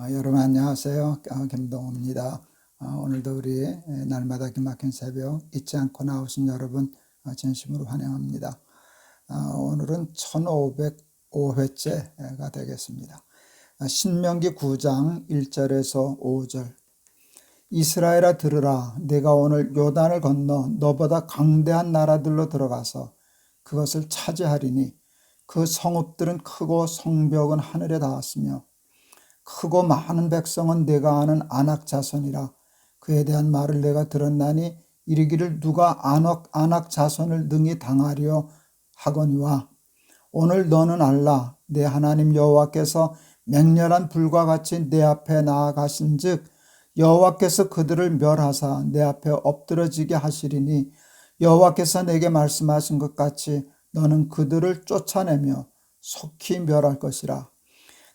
아, 여러분 안녕하세요. 아, 김동호입니다. 아, 오늘도 우리 에, 날마다 기막힌 새벽 잊지 않고 나오신 여러분 아, 진심으로 환영합니다. 아, 오늘은 1505회째가 되겠습니다. 아, 신명기 9장 1절에서 5절 이스라엘아 들으라 내가 오늘 요단을 건너 너보다 강대한 나라들로 들어가서 그것을 차지하리니 그 성읍들은 크고 성벽은 하늘에 닿았으며 크고 많은 백성은 내가 아는 안악 자손이라 그에 대한 말을 내가 들었나니 이르기를 누가 안악, 안악 자손을 능히 당하려 하거니와 오늘 너는 알라. 내 하나님 여호와께서 맹렬한 불과 같이 내 앞에 나아가신즉 여호와께서 그들을 멸하사 내 앞에 엎드러지게 하시리니 여호와께서 내게 말씀하신 것 같이 너는 그들을 쫓아내며 속히 멸할 것이라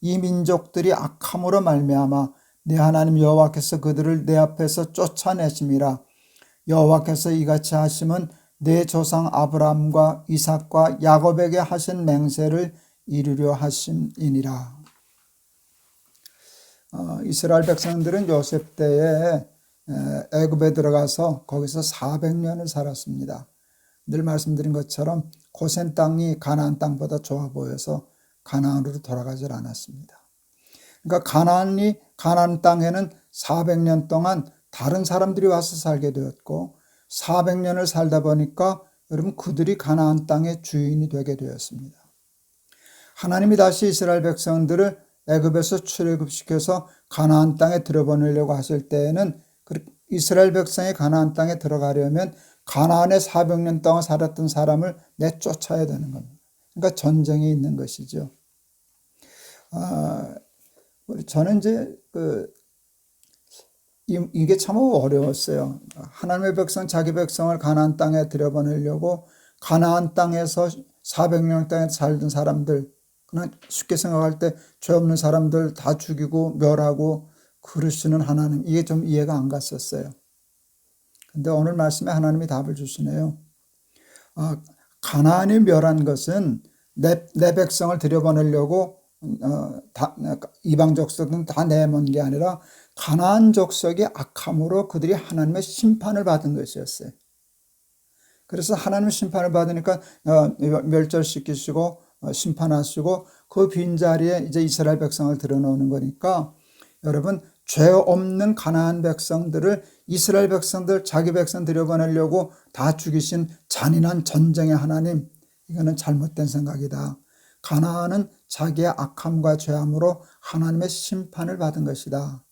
이 민족들이 악함으로 말미암아 내 하나님 여호와께서 그들을 내 앞에서 쫓아내심이라 여호와께서 이같이 하심은 내 조상 아브라함과 이삭과 야곱에게 하신 맹세를 이루려 하심이니라. 어, 이스라엘 백성들은 요셉 때에 애굽에 들어가서 거기서 400년을 살았습니다. 늘 말씀드린 것처럼 고센 땅이 가나안 땅보다 좋아 보여서 가나안으로 돌아가질 않았습니다. 그러니까 가나안이 가나안 땅에는 400년 동안 다른 사람들이 와서 살게 되었고 400년을 살다 보니까 여러분 그들이 가나안 땅의 주인이 되게 되었습니다. 하나님이 다시 이스라엘 백성들을 애굽에서 출애굽시켜서 가나안 땅에 들어보내려고 하실 때에는 그 이스라엘 백성이 가나안 땅에 들어가려면 가나안에 400년 동안 살았던 사람을 내쫓아야 되는 겁니다. 그러니까 전쟁이 있는 것이죠. 아, 저는 이제 그 이 게 참 어려웠어요. 하나님의 백성, 자기 백성을 가나안 땅에 들여보내려고 가나안 땅에서 400년 땅에 살던 사람들, 그냥 쉽게 생각할 때 죄 없는 사람들 다 죽이고 멸하고 그러시는 하나님, 이게 좀 이해가 안 갔었어요. 근데 오늘 말씀에 하나님이 답을 주시네요. 아, 가나안이 멸한 것은 내, 내 백성을 들여보내려고 어, 다, 이방 족속은 다 내몬 게 아니라 가나안 족속의 악함으로 그들이 하나님의 심판을 받은 것이었어요. 그래서 하나님의 심판을 받으니까 어, 멸절시키시고 어, 심판하시고 그 빈자리에 이제 이스라엘 백성을 들여놓는 거니까 여러분 죄 없는 가나안 백성들을 이스라엘 백성들 자기 백성 들여보내려고 다 죽이신 잔인한 전쟁의 하나님 이거는 잘못된 생각이다. 가나안은 자기의 악함과 죄함으로 하나님의 심판을 받은 것이다.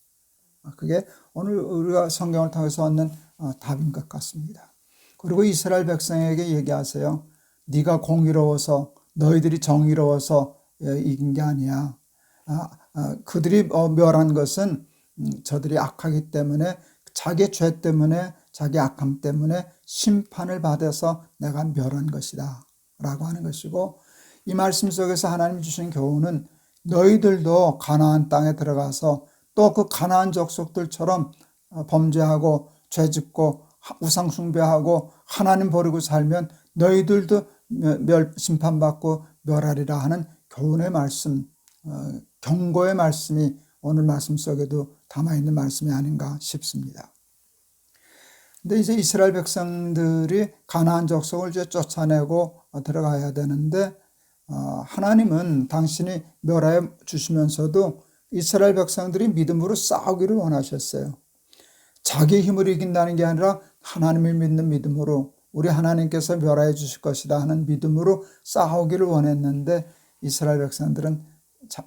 그게 오늘 우리가 성경을 통해서 얻는 어, 답인 것 같습니다. 그리고 이스라엘 백성에게 얘기하세요. 네가 공의로워서 너희들이 정의로워서 예, 이긴 게 아니야. 아, 아, 그들이 어, 멸한 것은 음, 저들이 악하기 때문에 자기 죄 때문에 자기 악함 때문에 심판을 받아서 내가 멸한 것이다. 라고 하는 것이고 이 말씀 속에서 하나님 주신 교훈은 너희들도 가나안 땅에 들어가서 또 그 가나안 족속들처럼 어, 범죄하고 죄짓고 우상 숭배하고 하나님 버리고 살면 너희들도 멸 심판받고 멸하리라 하는 교훈의 말씀, 어, 경고의 말씀이 오늘 말씀 속에도 담아 있는 말씀이 아닌가 싶습니다. 근데 이제 이스라엘 백성들이 가나안 족속을 이제 쫓아내고 들어가야 되는데 어, 하나님은 당신이 멸하여 주시면서도 이스라엘 백성들이 믿음으로 싸우기를 원하셨어요. 자기 힘을 이긴다는 게 아니라 하나님을 믿는 믿음으로 우리 하나님께서 멸하여 주실 것이다 하는 믿음으로 싸우기를 원했는데 이스라엘 백성들은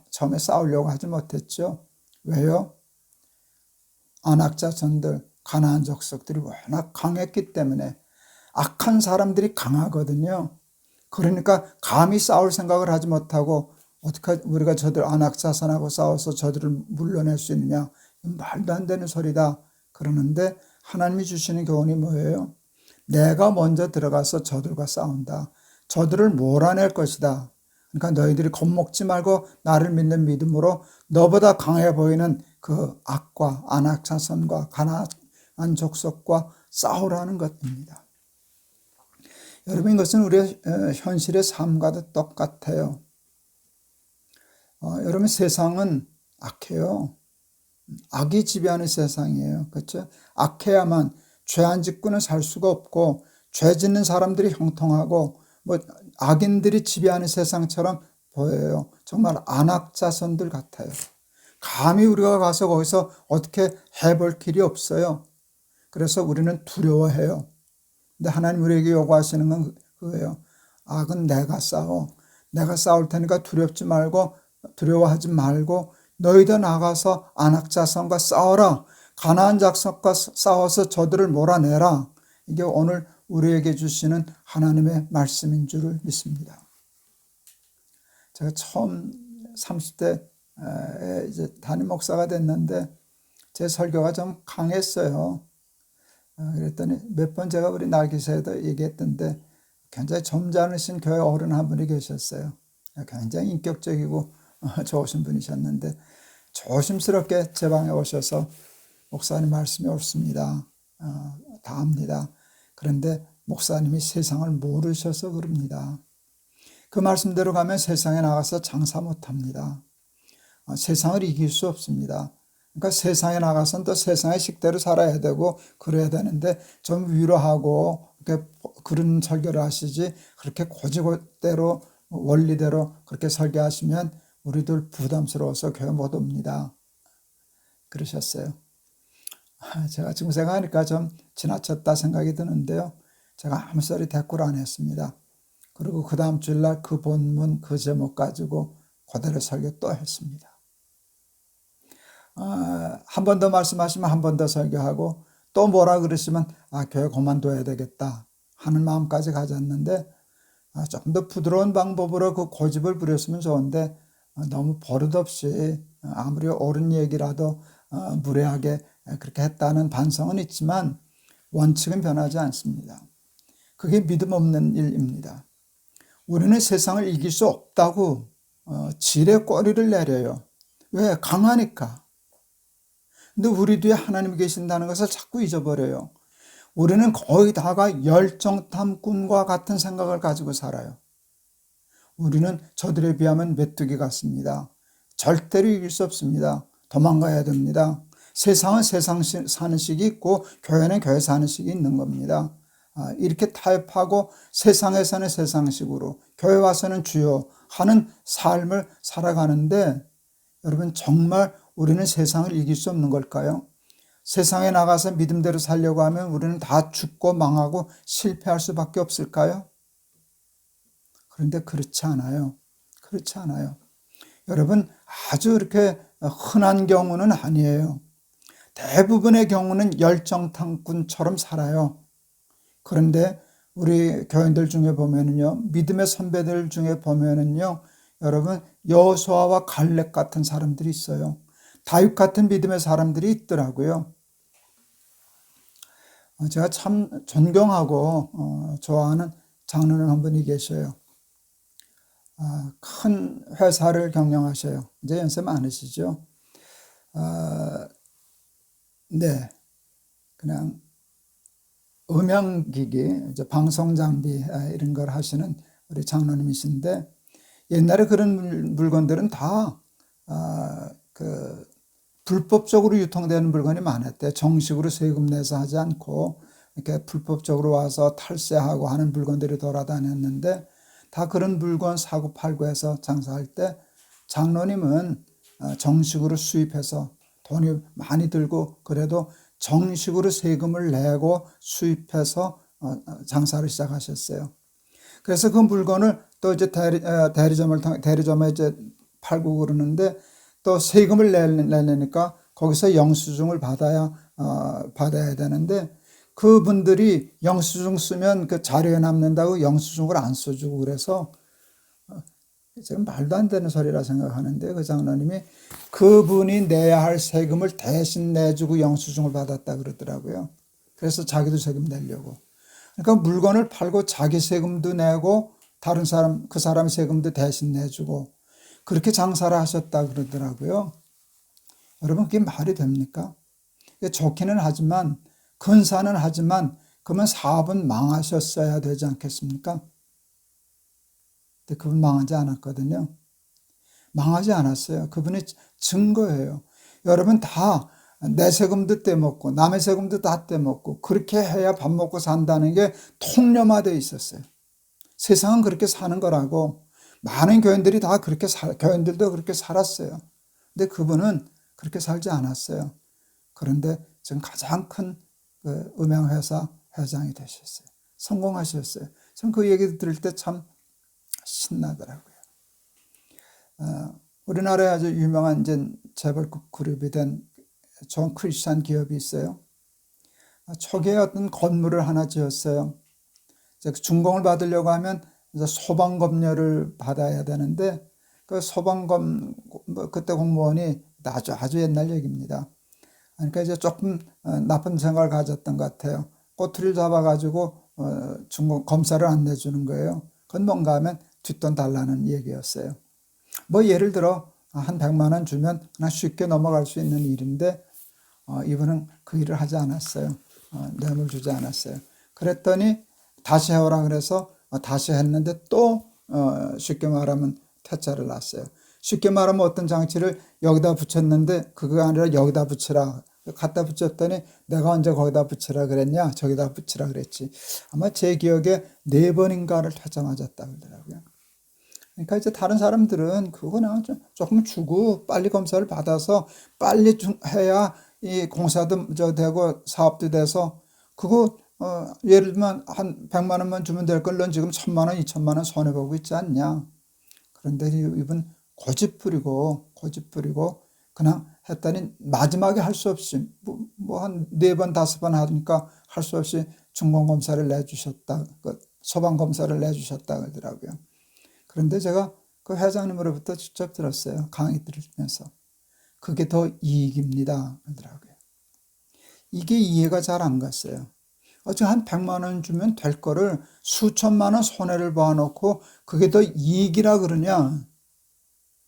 처음에 싸우려고 하지 못했죠. 왜요? 안악자손들, 가나안 족속들이 워낙 강했기 때문에 악한 사람들이 강하거든요. 그러니까 감히 싸울 생각을 하지 못하고 어떻게 우리가 저들 안악자선하고 싸워서 저들을 물러낼 수 있느냐? 말도 안 되는 소리다. 그러는데 하나님이 주시는 교훈이 뭐예요? 내가 먼저 들어가서 저들과 싸운다. 저들을 몰아낼 것이다. 그러니까 너희들이 겁먹지 말고 나를 믿는 믿음으로 너보다 강해 보이는 그 악과 안악자선과 가나안 족속과 싸우라는 것입니다. 여러분 이것은 우리의 어, 현실의 삶과도 똑같아요. 어, 여러분 세상은 악해요. 악이 지배하는 세상이에요. 그렇죠? 악해야만 죄 안 짓고는 살 수가 없고 죄 짓는 사람들이 형통하고 뭐 악인들이 지배하는 세상처럼 보여요. 정말 안악자선들 같아요. 감히 우리가 가서 거기서 어떻게 해볼 길이 없어요. 그래서 우리는 두려워해요. 근데 하나님 우리에게 요구하시는 건 그거예요. 악은 내가 싸워. 내가 싸울 테니까 두렵지 말고 두려워하지 말고 너희도 나가서 안악자선과 싸워라. 가나안 작석과 싸워서 저들을 몰아내라. 이게 오늘 우리에게 주시는 하나님의 말씀인 줄을 믿습니다. 제가 처음 30대에 이제 담임 목사가 됐는데 제 설교가 좀 강했어요. 어, 그랬더니 몇 번 제가 우리 날기사에도 얘기했던데 굉장히 점잖으신 교회 어른 한 분이 계셨어요. 굉장히 인격적이고 어, 좋으신 분이셨는데 조심스럽게 제 방에 오셔서 목사님 말씀이 옳습니다. 어, 다 압니다. 그런데 목사님이 세상을 모르셔서 그럽니다. 그 말씀대로 가면 세상에 나가서 장사 못합니다. 세상을 이길 수 없습니다. 그러니까 세상에 나가서는 또 세상의 식대로 살아야 되고 그래야 되는데 좀 위로하고 그런 설교를 하시지 그렇게 고지고대로 원리대로 그렇게 설교하시면 우리들 부담스러워서 교회 못 옵니다. 그러셨어요. 제가 지금 생각하니까 좀 지나쳤다 생각이 드는데요. 제가 아무 소리 대꾸를 안 했습니다. 그리고 그 다음 주일날 그 본문 그 제목 가지고 그대로 설교 또 했습니다. 아, 한번 더 말씀하시면 한 번 더 설교하고 또 뭐라 그러시면 아 교회 그만둬야 되겠다 하는 마음까지 가졌는데 아, 조금 더 부드러운 방법으로 그 고집을 부렸으면 좋은데 아, 너무 버릇없이 아무리 옳은 얘기라도 어, 무례하게 그렇게 했다는 반성은 있지만 원칙은 변하지 않습니다. 그게 믿음 없는 일입니다. 우리는 세상을 이길 수 없다고 어, 지레 꼬리를 내려요. 왜? 강하니까. 근데 우리 뒤에 하나님이 계신다는 것을 자꾸 잊어버려요. 우리는 거의 다가 열정 탐꾼과 같은 생각을 가지고 살아요. 우리는 저들에 비하면 메뚜기 같습니다. 절대로 이길 수 없습니다. 도망가야 됩니다. 세상은 세상 사는 식이 있고 교회는 교회 사는 식이 있는 겁니다. 아, 이렇게 타협하고 세상에서는 세상식으로 교회 와서는 주요 하는 삶을 살아가는데 여러분 정말 우리는 세상을 이길 수 없는 걸까요? 세상에 나가서 믿음대로 살려고 하면 우리는 다 죽고 망하고 실패할 수밖에 없을까요? 그런데 그렇지 않아요. 그렇지 않아요. 여러분, 아주 이렇게 흔한 경우는 아니에요. 대부분의 경우는 열정탐꾼처럼 살아요. 그런데 우리 교인들 중에 보면은요, 믿음의 선배들 중에 보면은요, 여러분, 여호수아와 갈렙 같은 사람들이 있어요. 다윗 같은 믿음의 사람들이 있더라고요. 어, 제가 참 존경하고 어, 좋아하는 장로님 한 분이 계셔요. 아, 큰 회사를 경영하셔요. 이제 연세 많으시죠? 아, 네. 그냥 음향기기, 이제 방송장비 아, 이런 걸 하시는 우리 장로님이신데 옛날에 그런 물건들은 다, 아, 그, 불법적으로 유통되는 물건이 많았대. 정식으로 세금 내서 하지 않고 이렇게 불법적으로 와서 탈세하고 하는 물건들이 돌아다녔는데 다 그런 물건 사고 팔고 해서 장사할 때 장로님은 어, 정식으로 수입해서 돈이 많이 들고 그래도 정식으로 세금을 내고 수입해서 어, 어, 장사를 시작하셨어요. 그래서 그 물건을 또 이제 대리, 대리점을 대리점에 이제 팔고 그러는데 또 세금을 내려니까 거기서 영수증을 받아야 어, 받아야 되는데 그분들이 영수증 쓰면 그 자료에 남는다고 영수증을 안 써주고 그래서 지금 말도 안 되는 소리라 생각하는데 그 장로님이 그분이 내야 할 세금을 대신 내주고 영수증을 받았다 그러더라고요. 그래서 자기도 세금 내려고. 그러니까 물건을 팔고 자기 세금도 내고 다른 사람 그 사람 세금도 대신 내주고 그렇게 장사를 하셨다 그러더라고요. 여러분 그게 말이 됩니까? 좋기는 하지만 근사는 하지만 그러면 사업은 망하셨어야 되지 않겠습니까? 근데 그분 망하지 않았거든요. 망하지 않았어요. 그분의 증거예요. 여러분 다 내 세금도 떼먹고 남의 세금도 다 떼먹고 그렇게 해야 밥 먹고 산다는 게 통념화되어 있었어요. 세상은 그렇게 사는 거라고 많은 교인들이 다 그렇게 살, 교인들도 그렇게 살았어요. 근데 그분은 그렇게 살지 않았어요. 그런데 지금 가장 큰 그 음향회사 회장이 되셨어요. 성공하셨어요. 전 그 얘기 들을 때 참 신나더라고요. 어, 우리나라에 아주 유명한 이제 재벌급 그룹이 된존 크리스찬 기업이 있어요. 어, 초기에 어떤 건물을 하나 지었어요. 이제 준공을 받으려고 하면 이제 소방검료를 받아야 되는데 그 소방검 뭐 그때 공무원이 아주 아주 옛날 얘기입니다. 그러니까 이제 조금 어, 나쁜 생각을 가졌던 것 같아요. 꼬투리를 잡아가지고 어, 중공 검사를 안 내주는 거예요. 그건 뭔가 하면 뒷돈 달라는 얘기였어요. 뭐 예를 들어 한 100만 원 주면 그냥 쉽게 넘어갈 수 있는 일인데 어, 이분은 그 일을 하지 않았어요. 어, 뇌물 주지 않았어요. 그랬더니 다시 해오라 그래서 어, 다시 했는데 또 어, 쉽게 말하면 퇴짜를 났어요. 쉽게 말하면 어떤 장치를 여기다 붙였는데 그거 아니라 여기다 붙이라 갖다 붙였더니 내가 언제 거기다 붙이라 그랬냐 저기다 붙이라 그랬지 아마 제 기억에 네 번인가를 퇴짜 맞았다 그러더라고요. 그러니까 이제 다른 사람들은 그거는 조금 주고 빨리 검사를 받아서 빨리 해야 이 공사도 저 되고 사업도 돼서 그거 어 예를 들면 한 100만 원만 주면 될 걸 넌 지금 1000만 원, 2000만 원 손해 보고 있지 않냐. 그런데 이분 고집 부리고 고집 부리고 그냥 했더니 마지막에 할 수 없이 뭐 한 네 번 다섯 번 하니까 할 수 없이 중공 검사를 내주셨다. 그 소방 검사를 내주셨다 그러더라고요. 그런데 제가 그 회장님으로부터 직접 들었어요. 강의 들으면서 그게 더 이익입니다. 그러더라고요. 이게 이해가 잘 안 갔어요. 어째 한 100만 원 주면 될 거를 수천만 원 손해를 봐놓고 그게 더 이익이라 그러냐?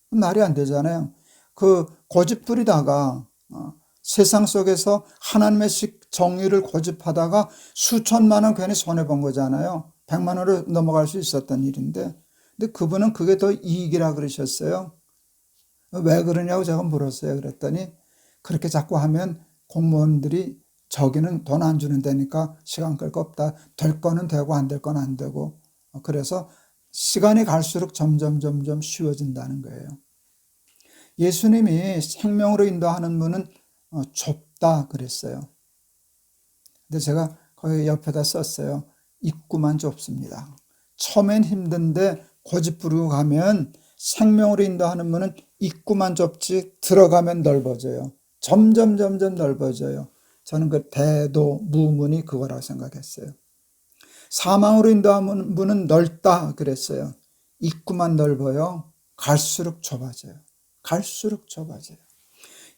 말이 안 되잖아요. 그 고집 부리다가 어, 세상 속에서 하나님의 정의를 고집하다가 수천만 원 괜히 손해본 거잖아요. 백만 원으로 넘어갈 수 있었던 일인데. 근데 그분은 그게 더 이익이라 그러셨어요. 왜 그러냐고 제가 물었어요. 그랬더니 그렇게 자꾸 하면 공무원들이 저기는 돈 안 주는 데니까 시간 끌 거 없다. 될 거는 되고 안 될 건 안 되고. 그래서 시간이 갈수록 점점 점점 쉬워진다는 거예요. 예수님이 생명으로 인도하는 문은 어, 좁다 그랬어요. 근데 제가 거기 옆에다 썼어요. 입구만 좁습니다. 처음엔 힘든데 고집 부르고 가면 생명으로 인도하는 문은 입구만 좁지 들어가면 넓어져요. 점점 점점 넓어져요. 저는 그 대도 무문이 그거라고 생각했어요. 사망으로 인도하는 문은 넓다 그랬어요. 입구만 넓어요. 갈수록 좁아져요. 갈수록 좁아져요.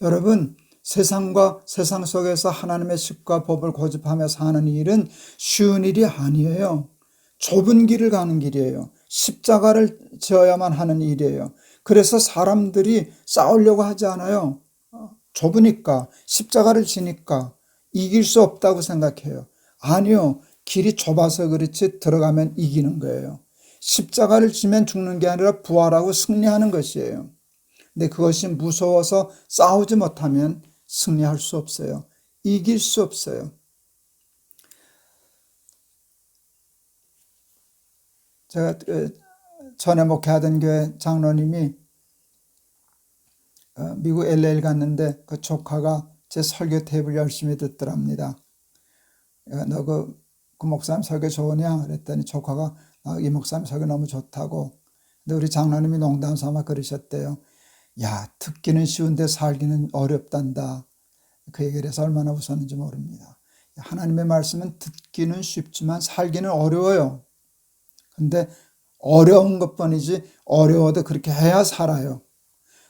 여러분, 세상과 세상 속에서 하나님의 식과 법을 고집하며 사는 일은 쉬운 일이 아니에요. 좁은 길을 가는 길이에요. 십자가를 지어야만 하는 일이에요. 그래서 사람들이 싸우려고 하지 않아요. 어, 좁으니까, 십자가를 지니까 이길 수 없다고 생각해요. 아니요. 길이 좁아서 그렇지 들어가면 이기는 거예요. 십자가를 지면 죽는 게 아니라 부활하고 승리하는 것이에요. 근데 그것이 무서워서 싸우지 못하면 승리할 수 없어요. 이길 수 없어요. 제가 그 전에 목회하던 교회 장로님이 어, 미국 LA를 갔는데 그 조카가 제 설교 테이블 열심히 듣더랍니다. 너그 그 목사님 설교 좋으냐? 그랬더니 조카가 아, 이 목사님 설교 너무 좋다고. 근데 우리 장로님이 농담 삼아 그러셨대요. 야, 듣기는 쉬운데 살기는 어렵단다. 그 얘기를 해서 얼마나 웃었는지 모릅니다. 하나님의 말씀은 듣기는 쉽지만 살기는 어려워요. 근데 어려운 것뿐이지 어려워도 그렇게 해야 살아요.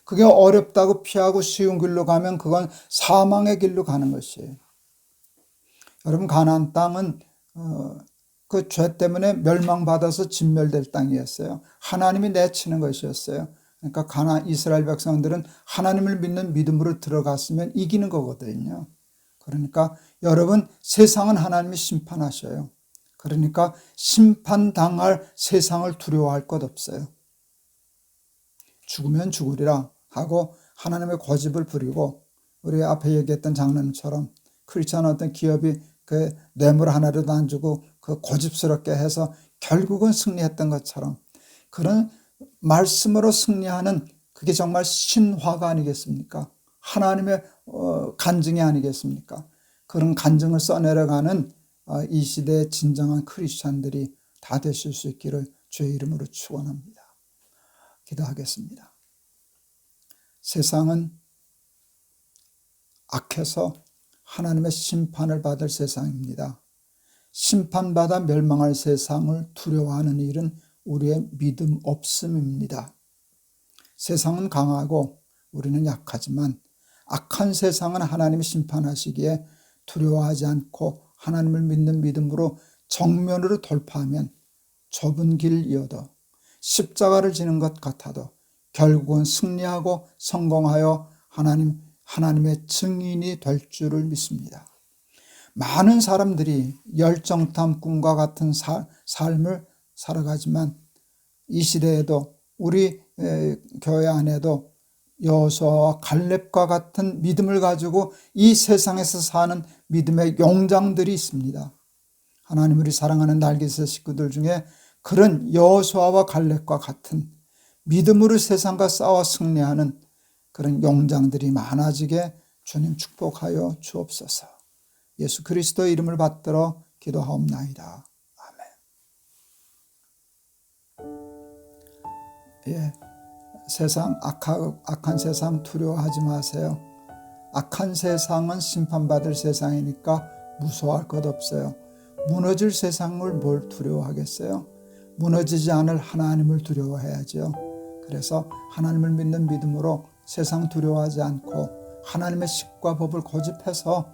그게 어렵다고 피하고 쉬운 길로 가면 그건 사망의 길로 가는 것이에요. 여러분 가나안 땅은 어, 그 죄 때문에 멸망받아서 진멸될 땅이었어요. 하나님이 내치는 것이었어요. 그러니까 가나 이스라엘 백성들은 하나님을 믿는 믿음으로 들어갔으면 이기는 거거든요. 그러니까 여러분 세상은 하나님이 심판하셔요. 그러니까 심판당할 세상을 두려워할 것 없어요. 죽으면 죽으리라 하고 하나님의 고집을 부리고 우리 앞에 얘기했던 장면처럼 크리스천 어떤 기업이 그 뇌물 하나라도 안 주고 그 고집스럽게 해서 결국은 승리했던 것처럼 그런 말씀으로 승리하는 그게 정말 신화가 아니겠습니까? 하나님의 어, 간증이 아니겠습니까? 그런 간증을 써내려가는 어, 이 시대의 진정한 크리스찬들이 다 되실 수 있기를 주의 이름으로 축원합니다. 기도하겠습니다. 세상은 악해서 하나님의 심판을 받을 세상입니다. 심판받아 멸망할 세상을 두려워하는 일은 우리의 믿음 없음입니다. 세상은 강하고 우리는 약하지만 악한 세상은 하나님이 심판하시기에 두려워하지 않고 하나님을 믿는 믿음으로 정면으로 돌파하면 좁은 길 이어도 십자가를 지는 것 같아도 결국은 승리하고 성공하여 하나님, 하나님의 증인이 될 줄을 믿습니다. 많은 사람들이 열정탐 꿈과 같은 사, 삶을 살아가지만 이 시대에도 우리 에, 교회 안에도 여호수아와 갈렙과 같은 믿음을 가지고 이 세상에서 사는 믿음의 용장들이 있습니다. 하나님 우리 사랑하는 날개새 식구들 중에 그런 여호수아와 갈렙과 같은 믿음으로 세상과 싸워 승리하는 그런 용장들이 많아지게 주님 축복하여 주옵소서. 예수 그리스도의 이름을 받들어 기도하옵나이다. 아멘. 예. 세상 악하, 악한 세상 두려워하지 마세요. 악한 세상은 심판받을 세상이니까 무서워할 것 없어요. 무너질 세상을 뭘 두려워하겠어요? 무너지지 않을 하나님을 두려워해야죠. 그래서 하나님을 믿는 믿음으로 세상 두려워하지 않고 하나님의 식과 법을 고집해서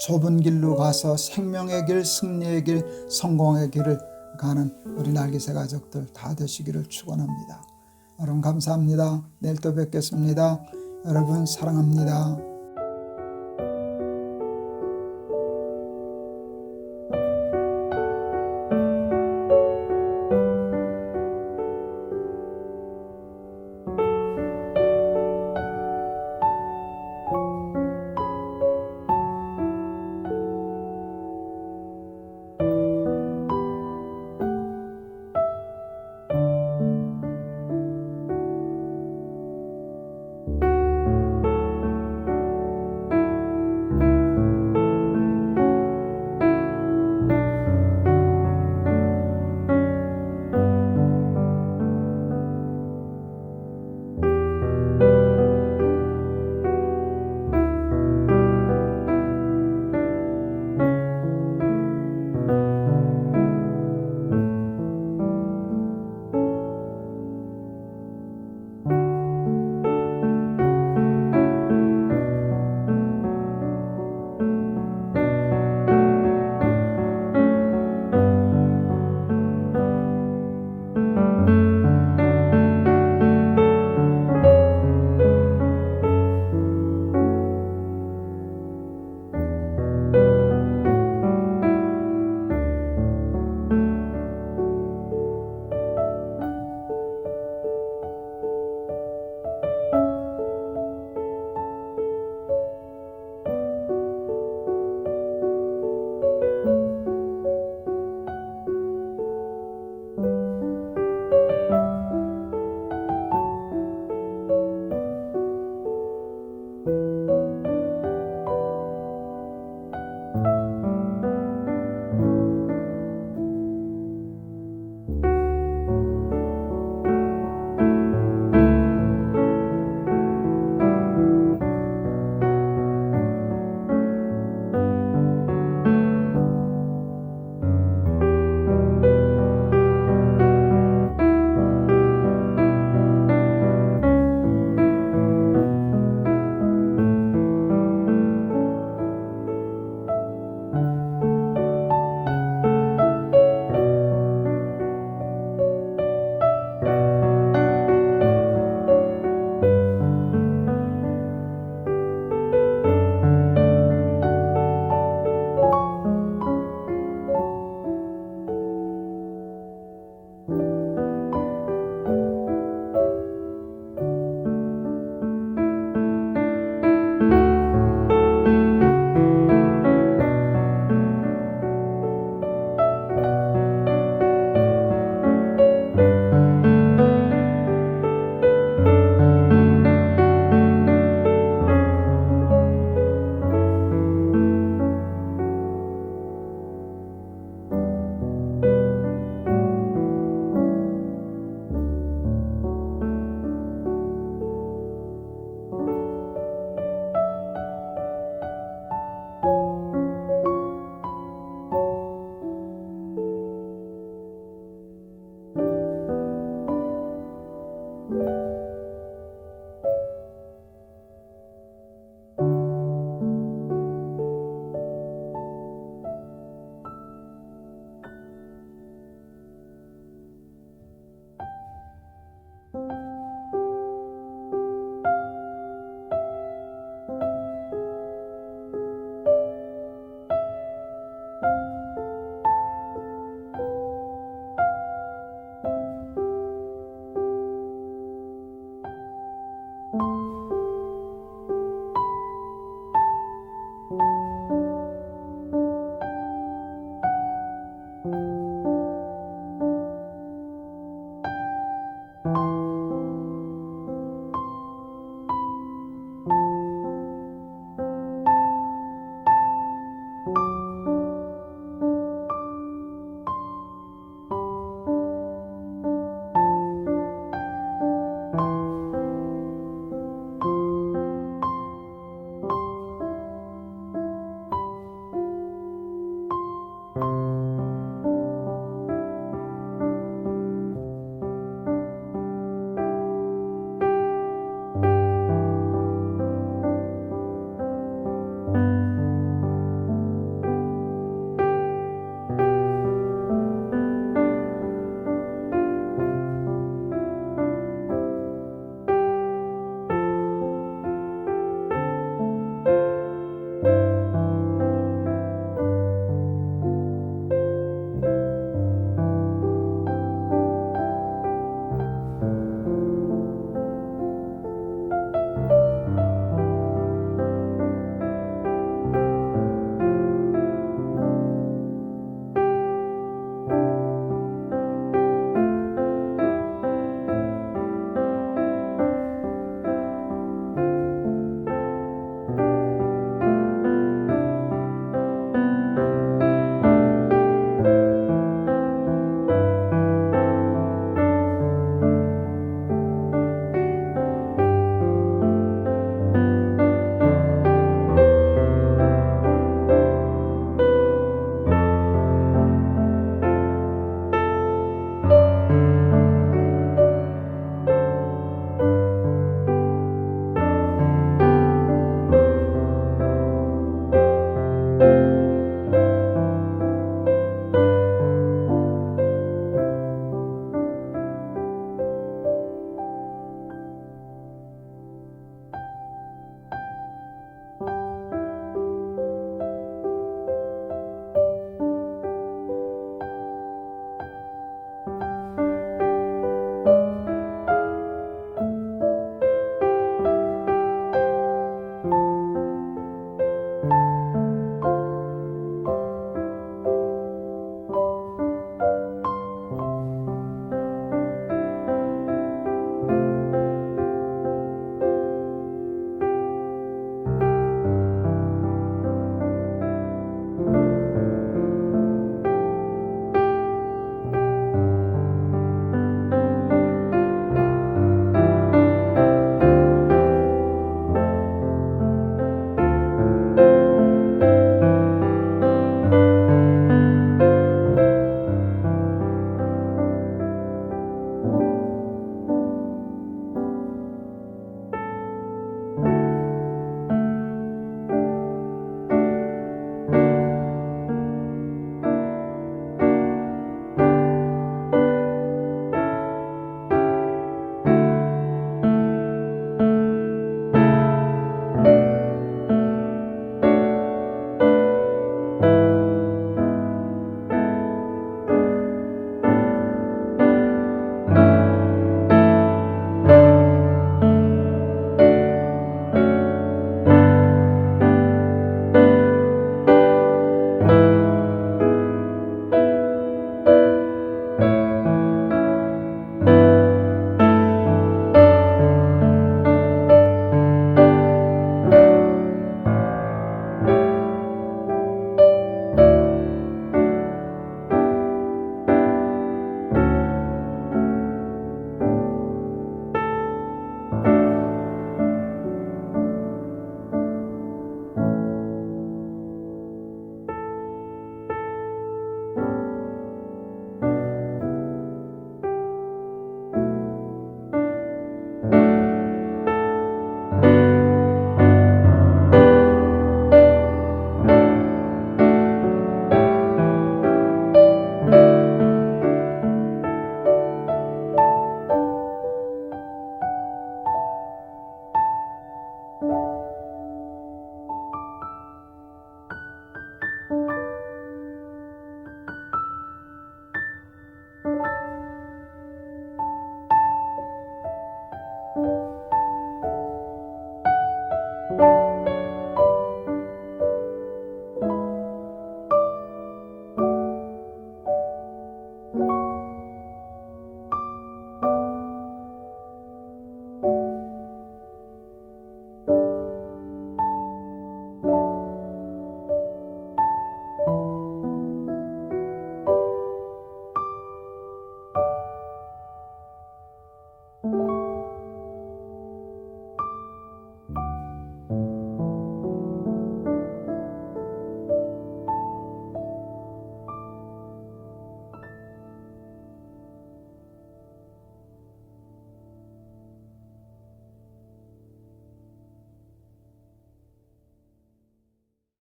좁은 길로 가서 생명의 길, 승리의 길, 성공의 길을 가는 우리 날개새 가족들 다 되시기를 축원합니다. 여러분 감사합니다. 내일 또 뵙겠습니다. 여러분 사랑합니다.